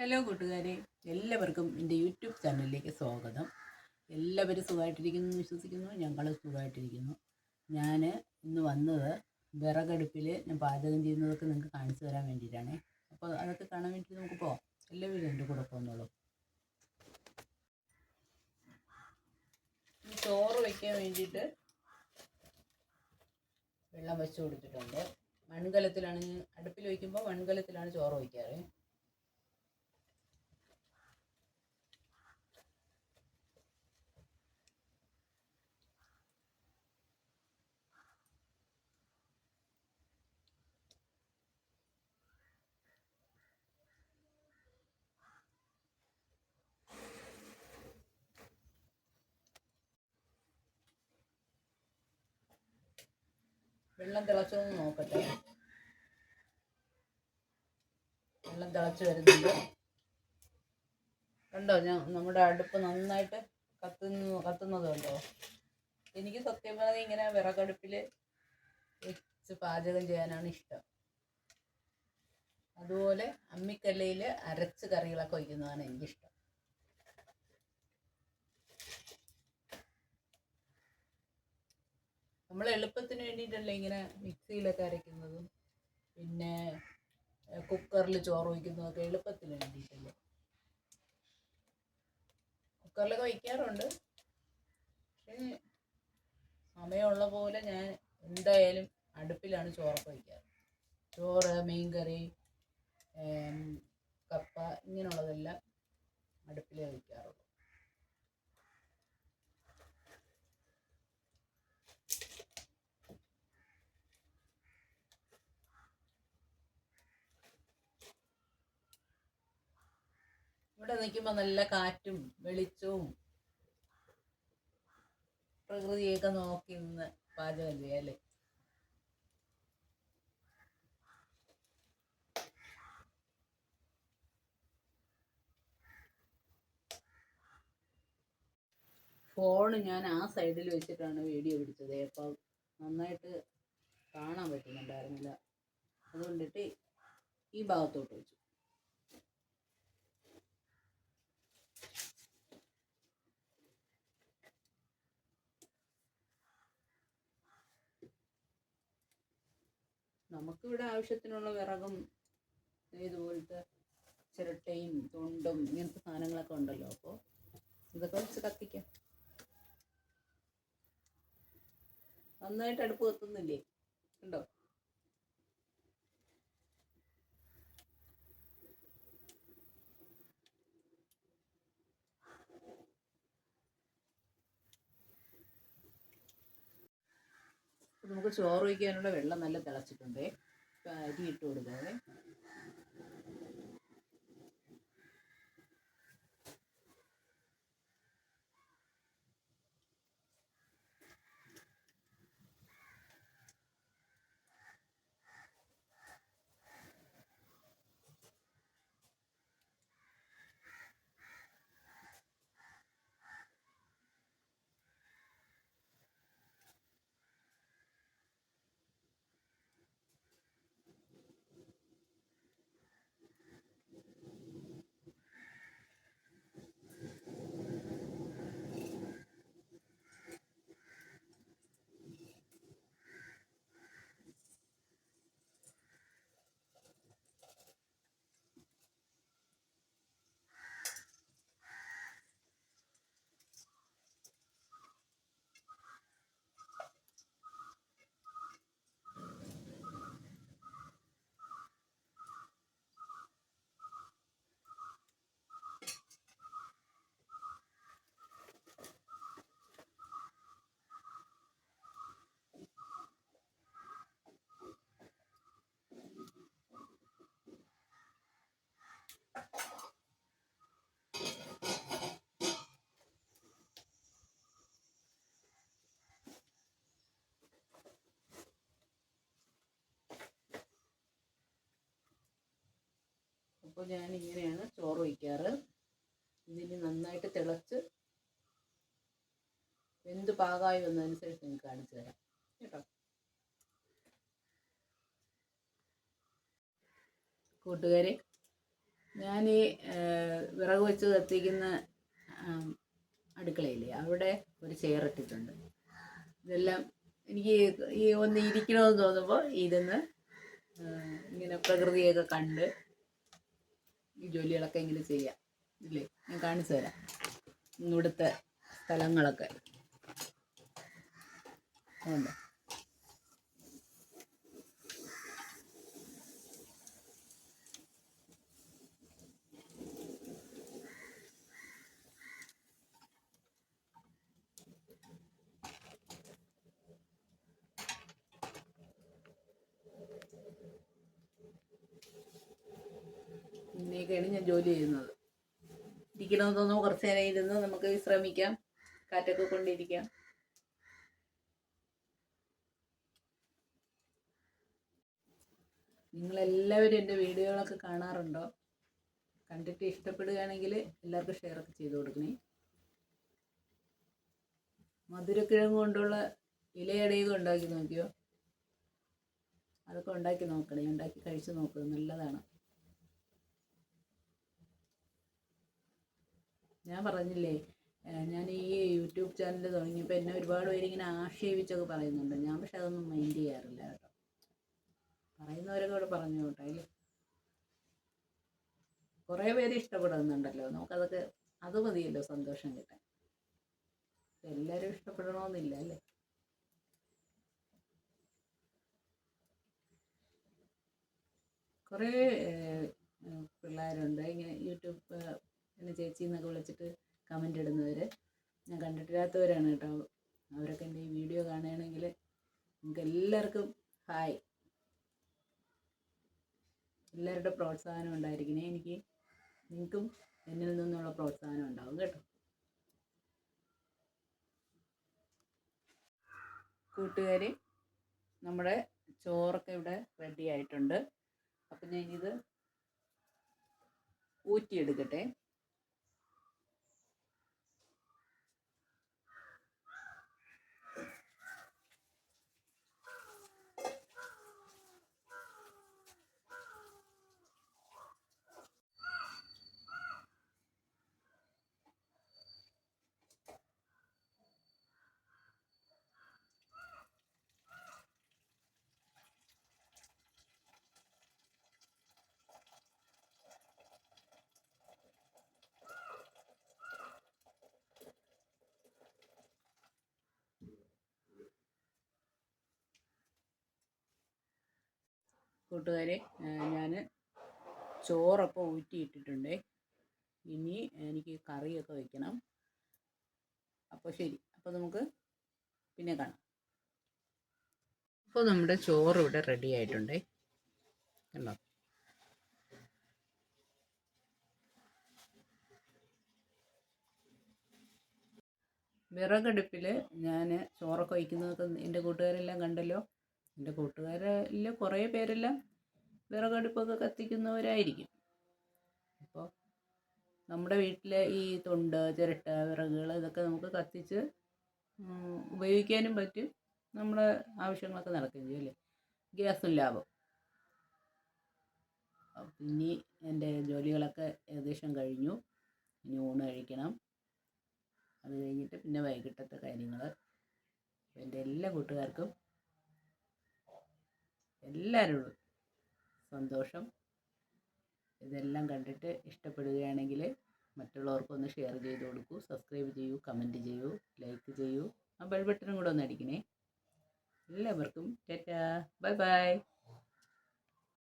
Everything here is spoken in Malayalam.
ഹലോ കൂട്ടുകാരെ. എല്ലാവർക്കും എന്റെ യൂട്യൂബ് ചാനലിലേക്ക് സ്വാഗതം. എല്ലാവരും സുഖമായിട്ടിരിക്കുന്നു എന്ന് വിശ്വസിക്കുന്നു. ഞങ്ങൾ സുഖമായിട്ടിരിക്കുന്നു. ഞാൻ ഇന്ന് വന്നത് വിറകടുപ്പിൽ ഞാൻ പാചകം ചെയ്യുന്നതൊക്കെ നിങ്ങൾക്ക് കാണിച്ചു തരാൻ വേണ്ടിയിട്ടാണ്. അപ്പോൾ അതൊക്കെ കാണാൻ വേണ്ടി നമുക്ക് പോവാം. എല്ലാവരും എന്റെ കൂടെ പോകുന്നുള്ളൂ ചോറ് വയ്ക്കാൻ വേണ്ടിയിട്ട് വെള്ളം വെച്ച് കൊടുത്തിട്ടുണ്ട്. മൺകലത്തിലാണ് അടുപ്പിൽ വയ്ക്കുമ്പോൾ മൺകലത്തിലാണ് ചോറ് വയ്ക്കാറ്. വെള്ളം തിളച്ചൊന്ന് നോക്കട്ടെ. വെള്ളം തിളച്ച് വരുന്നുണ്ട്. കണ്ടോ ഞാൻ നമ്മുടെ അടുപ്പ് നന്നായിട്ട് കത്തുന്നു കത്തുന്നത് കണ്ടോ? എനിക്ക് സത്യം പറഞ്ഞാൽ ഇങ്ങനെ വിറകടുപ്പിൽ വെച്ച് പാചകം ചെയ്യാനാണ് ഇഷ്ടം. അതുപോലെ അമ്മിക്കല്ലയിൽ അരച്ച് കറികളൊക്കെ വയ്ക്കുന്നതാണ് എനിക്കിഷ്ടം. നമ്മൾ എളുപ്പത്തിന് വേണ്ടിയിട്ടല്ലേ ഇങ്ങനെ മിക്സിയിലൊക്കെ അരയ്ക്കുന്നതും പിന്നെ കുക്കറിൽ ചോറ് വയ്ക്കുന്നതൊക്കെ എളുപ്പത്തിന് വേണ്ടിയിട്ടല്ലേ? കുക്കറിലൊക്കെ വയ്ക്കാറുണ്ട്. പക്ഷേ സമയമുള്ള പോലെ ഞാൻ എന്തായാലും അടുപ്പിലാണ് ചോറൊക്കെ വയ്ക്കാറ്. ചോറ് മീൻകറി കപ്പ ഇങ്ങനെയുള്ളതെല്ലാം അടുപ്പിലേ വയ്ക്കാറുള്ളൂ. ഇവിടെ നിൽക്കുമ്പോൾ നല്ല കാറ്റും വെളിച്ചവും പ്രകൃതിയൊക്കെ നോക്കി നിന്ന് പാചകം ചെയ്യാം ഫോൺ ഞാൻ ആ സൈഡിൽ വെച്ചിട്ടാണ് വീഡിയോ പിടിച്ചത് അപ്പോൾ നന്നായിട്ട് കാണാൻ പറ്റുന്നുണ്ടായിരുന്നില്ല. അതുകൊണ്ടിട്ട് ഈ ഭാഗത്തോട്ട് വെച്ചു. നമുക്കിവിടെ ആവശ്യത്തിനുള്ള വിറകും ഇതുപോലത്തെ ചിരട്ടയും തൊണ്ടും ഇങ്ങനത്തെ സാധനങ്ങളൊക്കെ ഉണ്ടല്ലോ. അപ്പോൾ ഇതൊക്കെ വെച്ച് കത്തിക്കാം. നന്നായിട്ട് അടുപ്പ് കത്തുന്നില്ലേ? ഉണ്ടോ അപ്പോൾ നമുക്ക് ചോറ് വയ്ക്കാനുള്ള വെള്ളം നല്ല തിളച്ചിട്ടുണ്ട്. അരി ഇട്ട് കൊടുക്കാതെ അപ്പോൾ ഞാൻ ഇങ്ങനെയാണ് ചോറ് വയ്ക്കാറ്. ഇതിന് നന്നായിട്ട് തിളച്ച് എന്ത് പാകമായി വന്നതനുസരിച്ച് നിങ്ങൾക്ക് കാണിച്ചു തരാം. കേട്ടോ? കൂട്ടുകാരെ ഞാൻ ഈ വിറക് വെച്ച് കത്തിക്കുന്ന അടുക്കളയില്ലേ അവിടെ ഒരു ചെയർ ഇട്ടിട്ടുണ്ട്. ഇതെല്ലാം എനിക്ക് ഈ ഒന്ന് ഇരിക്കണമെന്ന് തോന്നുമ്പോൾ ഇരുന്ന് ഇങ്ങനെ പ്രകൃതിയൊക്കെ കണ്ട് ഈ ജോലികളൊക്കെ ഇങ്ങനെ ചെയ്യാം ഇല്ലേ? ഞാൻ കാണിച്ചു തരാം. ഇവിടുത്തെ സ്ഥലങ്ങളൊക്കെ. ഉണ്ട് ഇങ്ങനെയൊക്കെയാണ് ഞാൻ ജോലി ചെയ്യുന്നത്. ഇരിക്കണമെന്ന് തോന്നുന്നു കുറച്ച് നേരം ഇരുന്ന് നമുക്ക് വിശ്രമിക്കാം കാറ്റൊക്കെ കൊണ്ടിരിക്കാം. നിങ്ങളെല്ലാവരും എന്റെ വീഡിയോകളൊക്കെ കാണാറുണ്ടോ? കണ്ടിട്ട് ഇഷ്ടപ്പെടുകയാണെങ്കിൽ എല്ലാവർക്കും ഷെയർ ഒക്കെ ചെയ്ത് കൊടുക്കണേ. മധുരക്കിഴങ്ങ് കൊണ്ടുള്ള ഇലയടയൊക്കെ ഉണ്ടാക്കി നോക്കിയോ? അതൊക്കെ ഉണ്ടാക്കി നോക്കണേ ഉണ്ടാക്കി കഴിച്ച് നോക്കുക നല്ലതാണ്. ഞാൻ പറഞ്ഞില്ലേ ഞാൻ ഈ യൂട്യൂബ് ചാനൽ തുടങ്ങിയപ്പോൾ എന്നെ ഒരുപാട് പേരിങ്ങനെ ആക്ഷേപിച്ചൊക്കെ പറയുന്നുണ്ട്. ഞാൻ പക്ഷെ അതൊന്നും മൈൻഡ് ചെയ്യാറില്ല കേട്ടോ. പറയുന്നവരൊക്കെ ഇവിടെ പറഞ്ഞു കേട്ടോ കുറേ പേര് ഇഷ്ടപ്പെടുന്നുണ്ടല്ലോ. നമുക്കതൊക്കെ അത് മതിയല്ലോ സന്തോഷം കിട്ടാൻ. എല്ലാവരും ഇഷ്ടപ്പെടണമെന്നില്ല അല്ലേ? കുറേ പിള്ളേരുണ്ട്. ഇങ്ങനെ യൂട്യൂബ് എന്നെ ചേച്ചി എന്നൊക്കെ വിളിച്ചിട്ട് കമന്റ് ഇടുന്നവർ ഞാൻ കണ്ടിട്ടില്ലാത്തവരാണ് കേട്ടോ. അവരൊക്കെ എന്റെ ഈ വീഡിയോ കാണുകയാണെങ്കിൽ നിങ്ങൾക്ക് എല്ലാവർക്കും ഹായ് എല്ലാവരുടെ പ്രോത്സാഹനം ഉണ്ടായിരിക്കണേ. എനിക്ക് നിങ്ങൾക്കും എന്നിൽ നിന്നുള്ള പ്രോത്സാഹനം ഉണ്ടാവും കേട്ടോ. കൂട്ടുകാരി നമ്മുടെ ചോറൊക്കെ ഇവിടെ റെഡി ആയിട്ടുണ്ട്. അപ്പം ഞാനിത് ഊറ്റിയെടുക്കട്ടെ. കൂട്ടുകാരെ ഞാൻ ചോറൊക്കെ ഊറ്റിയിട്ടിട്ടുണ്ട്. ഇനി എനിക്ക് കറിയൊക്കെ വെക്കണം. അപ്പോൾ ശരി. അപ്പോൾ നമുക്ക് പിന്നെ കാണാം. അപ്പോൾ നമ്മുടെ ചോറ് ഇവിടെ റെഡി ആയിട്ടുണ്ട്. കണ്ടോ? വിറകടുപ്പിൽ ഞാൻ ചോറൊക്കെ വയ്ക്കുന്നതൊക്കെ എന്റെ കൂട്ടുകാരെല്ലാം കണ്ടല്ലോ. എന്റെ കൂട്ടുകാരിൽ കുറേ പേരെല്ലാം വിറകടുപ്പൊക്കെ കത്തിക്കുന്നവരായിരിക്കും. അപ്പോൾ നമ്മുടെ വീട്ടിലെ ഈ തൊണ്ട് ചിരട്ട വിറകുകൾ ഇതൊക്കെ നമുക്ക് കത്തിച്ച് ഉപയോഗിക്കാനും പറ്റും. നമ്മുടെ ആവശ്യങ്ങളൊക്കെ നടക്കുകയും ചെയ്യും അല്ലേ? ഗ്യാസും ലാഭം. ഇനി എന്റെ ജോലികളൊക്കെ ഏകദേശം കഴിഞ്ഞു. ഇനി ഊണ് കഴിക്കണം. അത് കഴിഞ്ഞിട്ട് പിന്നെ വൈകിട്ടത്തെ കാര്യങ്ങൾ എന്റെ എല്ലാ കൂട്ടുകാർക്കും എല്ലാവരോടും സന്തോഷം. ഇതെല്ലാം കണ്ടിട്ട് ഇഷ്ടപ്പെടുകയാണെങ്കിൽ മറ്റുള്ളവർക്കൊന്ന് ഷെയർ ചെയ്ത് കൊടുക്കൂ സബ്സ്ക്രൈബ് ചെയ്യൂ കമന്റ് ചെയ്യൂ ലൈക്ക് ചെയ്യൂ. ആ ബെൽ ബട്ടണും കൂടെ ഒന്ന് അടിക്കണേ. എല്ലാവർക്കും ടാറ്റാ. Bye bye